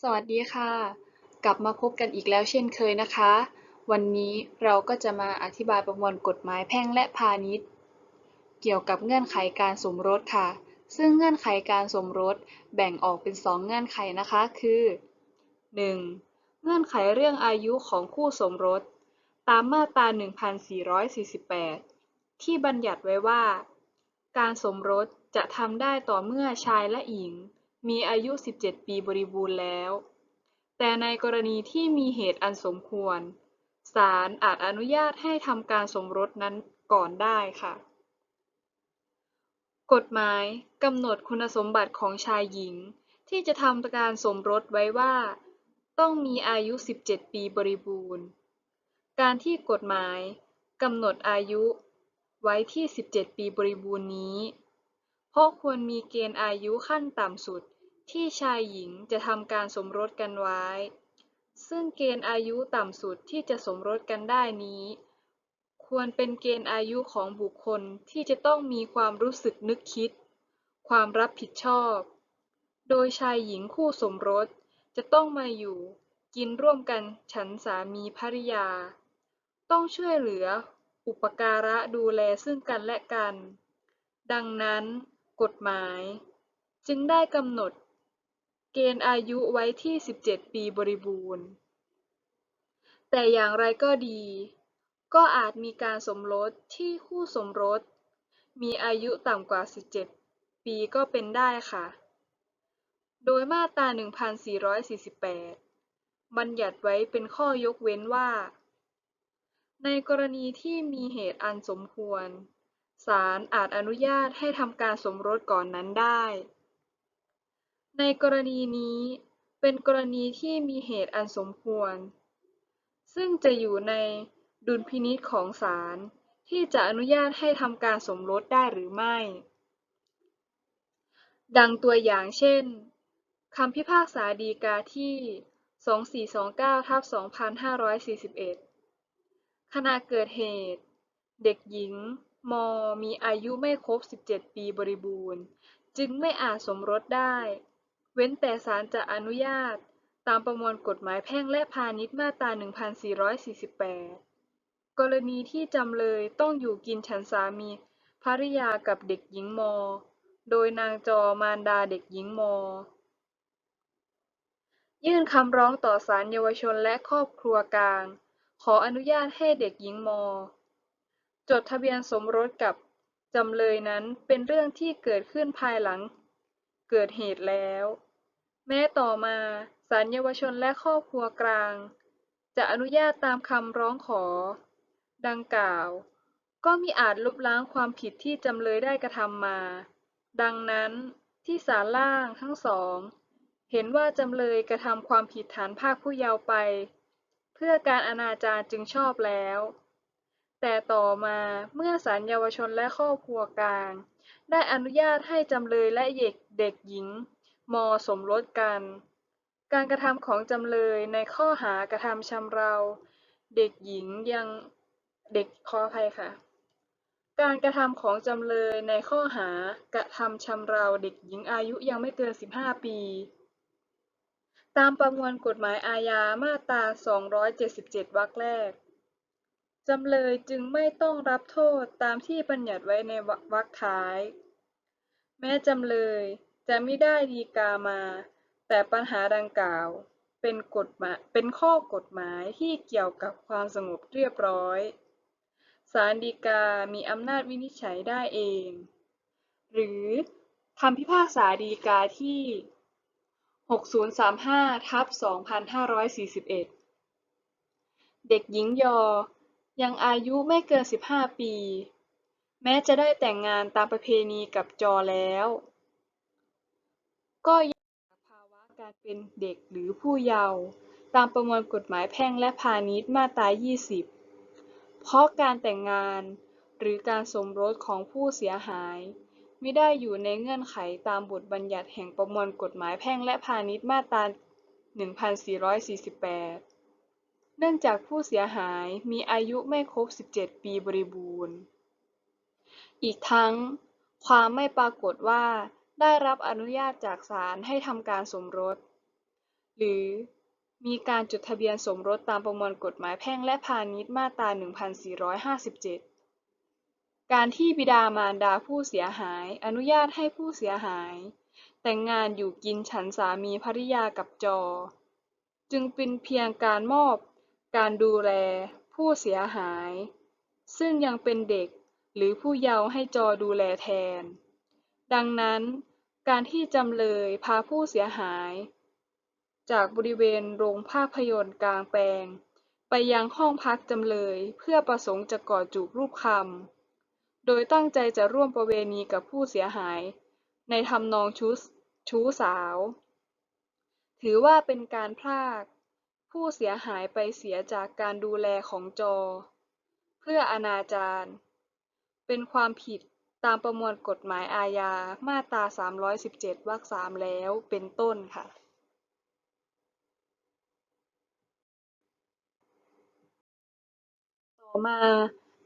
สวัสดีค่ะ กลับมาพบกันอีกแล้วเช่นเคยนะคะ วันนี้เราก็จะมาอธิบายประมวลกฎหมายแพ่งและพาณิชย์ เกี่ยวกับเงื่อนไขการสมรสค่ะ ซึ่งเงื่อนไขการสมรสแบ่งออกเป็น 2 เงื่อนไขนะคะ คือ 1. เงื่อนไขเรื่องอายุของคู่สมรส ตามมาตรา 1448 ที่บัญญัติไว้ว่า การสมรสจะทำได้ต่อเมื่อชายและหญิง มีอายุ 17 ปีบริบูรณ์แล้ว แต่ในกรณีที่มีเหตุอันสมควร ศาลอาจอนุญาตให้ทำการสมรสนั้นก่อนได้ค่ะ กฎหมายกำหนดคุณสมบัติของชายหญิง ที่จะทำการสมรสไว้ว่า ต้องมีอายุ 17 ปีบริบูรณ์ การที่กฎหมายกำหนดอายุไว้ที่ 17 ปีบริบูรณ์นี้ เพราะควรมีเกณฑ์อายุขั้นต่ำสุด ที่ชายหญิงจะทำการสมรสกันไว้ ซึ่งเกณฑ์อายุต่ำสุดที่จะสมรสกันได้นี้ ควรเป็นเกณฑ์อายุของบุคคลที่จะต้องมีความรู้สึกนึกคิด ความรับผิดชอบ โดยชายหญิงคู่สมรสจะต้องมาอยู่ กินร่วมกันฉันสามีภริยา ต้องช่วยเหลือ อุปการะดูแลซึ่งกันและกัน ดังนั้น กฎหมาย จึงได้กำหนด เกณฑ์อายุไว้ที่ 17 ปีบริบูรณ์ แต่อย่างไรก็ดี ก็อาจมีการสมรสที่คู่สมรส มีอายุต่ำกว่า 17 ปีก็เป็นได้ค่ะ โดยมาตรา 1448 บัญญัติไว้เป็นข้อยกเว้นว่า ในกรณีที่มีเหตุอันสมควร ศาลอาจอนุญาตให้ทำการสมรสก่อนนั้นได้ ในกรณีนี้เป็นกรณีที่มีเหตุอันสมควร ซึ่งจะอยู่ในดุลพินิจของศาลที่จะอนุญาตให้ทำการสมรสได้หรือไม่ ดังตัวอย่างเช่นคำพิพากษาฎีกาที่ 2429ทับ2541 ขณะเกิดเหตุ เด็กหญิง ม มีอายุไม่ครบ 17 ปีบริบูรณ์ จึงไม่อาจสมรสได้ เว้นแต่ศาลจะอนุญาต ตามประมวลกฎหมายแพ่งและพาณิชย์มาตรา 1448 กรณีที่จำเลยต้องอยู่กินฉันสามีภริยากับเด็กหญิงม โดยนางจอมารดาเด็กหญิงม ยื่นคำร้องต่อศาลเยาวชนและครอบครัวกลาง ขออนุญาตให้เด็กหญิงม จดทะเบียนสมรสกับจำเลยนั้นเป็นเรื่องที่เกิดขึ้นภายหลังเกิดเหตุแล้ว แม้ต่อมาศาลเยาวชนและครอบครัวกลาง จะอนุญาตตามคำร้องขอ ดังกล่าว ก็มิอาจลบล้างความผิดที่จำเลยได้กระทำมา ดังนั้นที่ศาลล่างทั้งสอง เห็นว่าจำเลยกระทำความผิดฐานพากผู้เยาว์ไป เพื่อการอนาจารจึงชอบแล้ว แต่ต่อมาเมื่อศาลเยาวชนและครอบครัวกลาง ได้อนุญาตให้จำเลยและเด็กหญิง ม สมรสกัน การกระทำของจำเลยในข้อหากระทำชำเราเด็กหญิงยังเด็กขออภัยค่ะ การกระทำของจำเลยในข้อหากระทำชำเราเด็กหญิงอายุยังไม่เกิน 15 ปี ตามประมวลกฎหมายอาญามาตรา 277 วรรคแรก จำเลยจึงไม่ต้องรับโทษตามที่บัญญัติไว้ในวรรคท้าย แม้จำเลย จะไมิได้ฎีกามา แต่ปัญหาดังกล่าวเป็นกฎหมายเป็นข้อกฎหมายที่เกี่ยวกับความสงบเรียบร้อยศาลฎีกามีอำนาจวินิจฉัยได้เอง หรือคำพิพากษาฎีกาที่ 6035ทับ2541 เด็กหญิงยอ ยังอายุไม่เกิน 15 ปี แม้จะได้แต่งงานตามประเพณีกับจอแล้ว ก็ยังจาภาวะการเป็นเด็กหรือผู้เยาว์ตามประมวลกฎหมายแพ่งและพาณิชย์ มาตรา 20 เพราะการแต่งงานหรือการสมรสของผู้เสียหายมิได้อยู่ในเงื่อนไขตามบทบัญญัติแห่งประมวลกฎหมายแพ่งและพาณิชย์ มาตรา 1448 เนื่องจากผู้เสียหายมีอายุไม่ครบ 17 ปีบริบูรณ์ อีกทั้งความไม่ปรากฏว่า ได้รับอนุญาตจากศาลให้ทำการสมรส หรือมีการจดทะเบียนสมรสตามประมวลกฎหมายแพ่งและพาณิชย์มาตรา 1457 การที่บิดามารดาผู้เสียหายอนุญาตให้ผู้เสียหาย แต่งงานอยู่กินฉันสามีภริยากับจอ จึงเป็นเพียงการมอบ การดูแล ผู้เสียหาย ซึ่งยังเป็นเด็กหรือผู้เยาว์ให้จอดูแลแทน ดังนั้น การที่จำเลยพาผู้เสียหาย จากบริเวณโรงภาพยนตร์กลางแปลง ไปยังห้องพักจำเลยเพื่อประสงค์จะกอดจูบรูปคำโดยตั้งใจจะร่วมประเวณีกับผู้เสียหาย ในทำนองชู้ชู้สาว ถือว่าเป็นการพลากผู้เสียหายไปเสียจากการดูแลของจอ เพื่ออนาจารเป็นความผิด ตามประมวลกฎหมายอาญา มาตรา 317 วรรค3แล้ว เป็นต้นค่ะ ต่อมา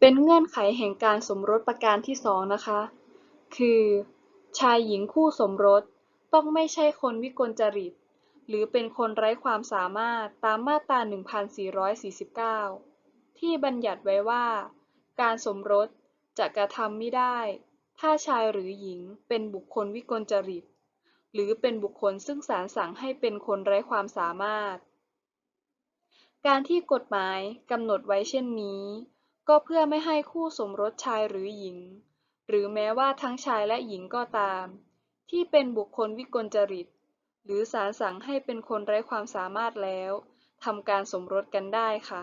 เป็นเงื่อนไขแห่งการสมรสประการที่สองนะคะ คือ ชายหญิงคู่สมรสต้องไม่ใช่คนวิกลจริต หรือเป็นคนไร้ความสามารถตามมาตรา 1449 ที่บัญญัติไว้ว่า การสมรสจะกระทำไม่ได้ ถ้าชายหรือหญิงเป็นบุคคลวิกลจริต หรือเป็นบุคคลซึ่งศาลสั่งให้เป็นคนไร้ความสามารถ การที่กฎหมายกำหนดไว้เช่นนี้ ก็เพื่อไม่ให้คู่สมรสชายหรือหญิง หรือแม้ว่าทั้งชายและหญิงก็ตาม ที่เป็นบุคคลวิกลจริต หรือศาลสั่งให้เป็นคนไร้ความสามารถแล้วทำการสมรสกันได้ค่ะ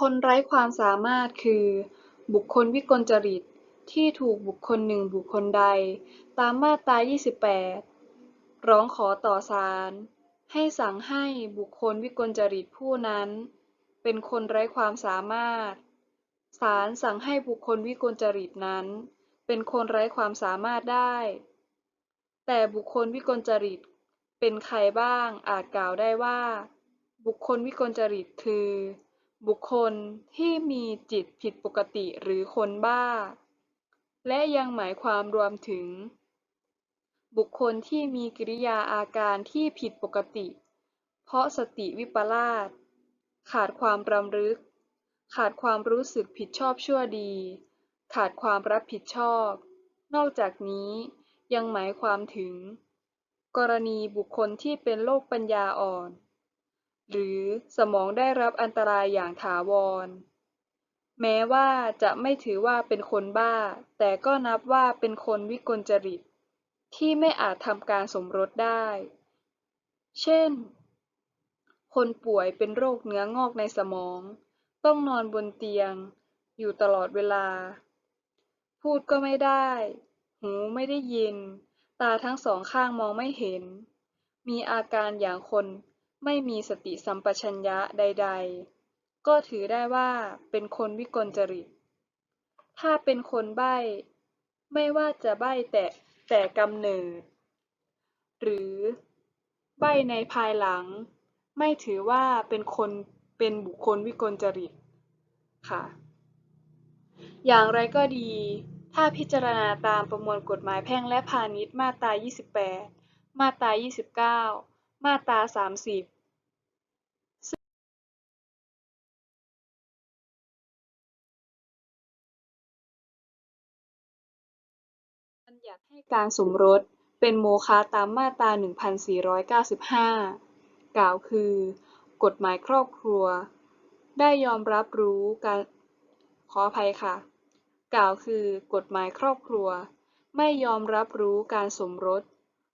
คนไร้ความสามารถ คือ บุคคลวิกลจริต ที่ถูกบุคคลหนึ่งบุคคลใด ตามมาตรา 28 ร้องขอต่อศาล ให้สั่งให้บุคคลวิกลจริตผู้นั้น เป็นคนไร้ความสามารถ ศาลสั่งให้บุคคลวิกลจริตนั้น เป็นคนไร้ความสามารถได้ แต่บุคคลวิกลจริตเป็นใครบ้างอาจกล่าวได้ว่า บุคคลวิกลจริตคือ บุคคลที่มีจิตผิดปกติหรือคนบ้า และยังหมายความรวมถึง บุคคลที่มีกิริยาอาการที่ผิดปกติ เพราะสติวิปลาสขาดความรำลึก ขาดความรู้สึกผิดชอบชั่วดี ขาดความรับผิดชอบ นอกจากนี้ยังหมายความถึง กรณีบุคคลที่เป็นโรคปัญญาอ่อน หรือสมองได้รับอันตรายอย่างถาวร แม้ว่าจะไม่ถือว่าเป็นคนบ้า แต่ก็นับว่าเป็นคนวิกลจริต ที่ไม่อาจทำการสมรสได้ เช่น คนป่วยเป็นโรคเนื้องอกในสมอง ต้องนอนบนเตียง อยู่ตลอดเวลา พูดก็ไม่ได้ หูไม่ได้ยิน ตาทั้งสองข้างมองไม่เห็น มีอาการอย่างคน ไม่มีสติสัมปชัญญะใด ๆ ก็ถือได้ว่าเป็นคนวิกลจริต ถ้าเป็นคนใบ้ ไม่ว่าจะใบ้แต่แต่กำเนิด หรือใบ้ในภายหลัง ไม่ถือว่าเป็นคนเป็นบุคคลวิกลจริตค่ะ อย่างไรก็ดี ถ้าพิจารณาตามประมวลกฎหมายแพ่งและพาณิชย์มาตรา 28 มาตรา 29 มาตรา30บัญญัติให้การสมรสเป็นโมฆะตามมาตรา 1495 กล่าวคือ กฎหมายครอบครัว ได้ยอมรับรู้การขออภัยค่ะ กล่าวคือกฎหมายครอบครัว ไม่ยอมรับรู้การสมรส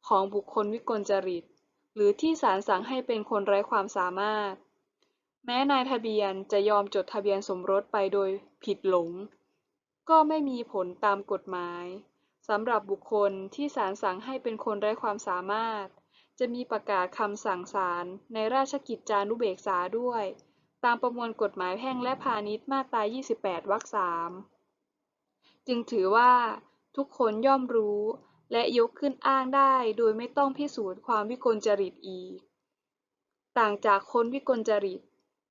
ของบุคคลวิกลจริต หรือที่ศาลสั่งให้เป็นคนไร้ความสามารถ แม้นายทะเบียนจะยอมจดทะเบียนสมรสไปโดยผิดหลง ก็ไม่มีผลตามกฎหมายสำหรับบุคคลที่ศาลสั่งให้เป็นคนไร้ความสามารถ จะมีประกาศคำสั่งศาลในราชกิจจานุเบกษาด้วย ตามประมวลกฎหมายแพ่งและพาณิชย์มาตรา 28 วรรค 3 จึงถือว่าทุกคนย่อมรู้ และยกขึ้นอ้างได้โดยไม่ต้องพิสูจน์ความวิกลจริตอีก ต่างจากคนวิกลจริต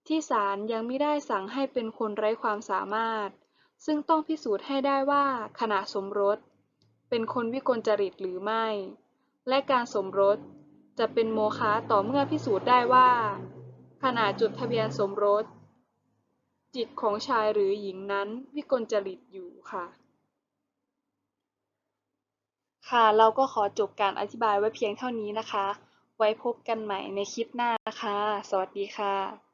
ที่ศาลยังไม่ได้สั่งให้เป็นคนไร้ความสามารถ ซึ่งต้องพิสูจน์ให้ได้ว่าขณะสมรส เป็นคนวิกลจริตหรือไม่ และการสมรสจะเป็นโมฆะต่อเมื่อพิสูจน์ได้ว่า ขณะจดทะเบียนสมรส จิตของชายหรือหญิงนั้นวิกลจริตอยู่ค่ะ ค่ะ เราก็ขอจบการอธิบายไว้เพียงเท่านี้นะคะ ไว้พบกันใหม่ในคลิปหน้านะคะ สวัสดีค่ะ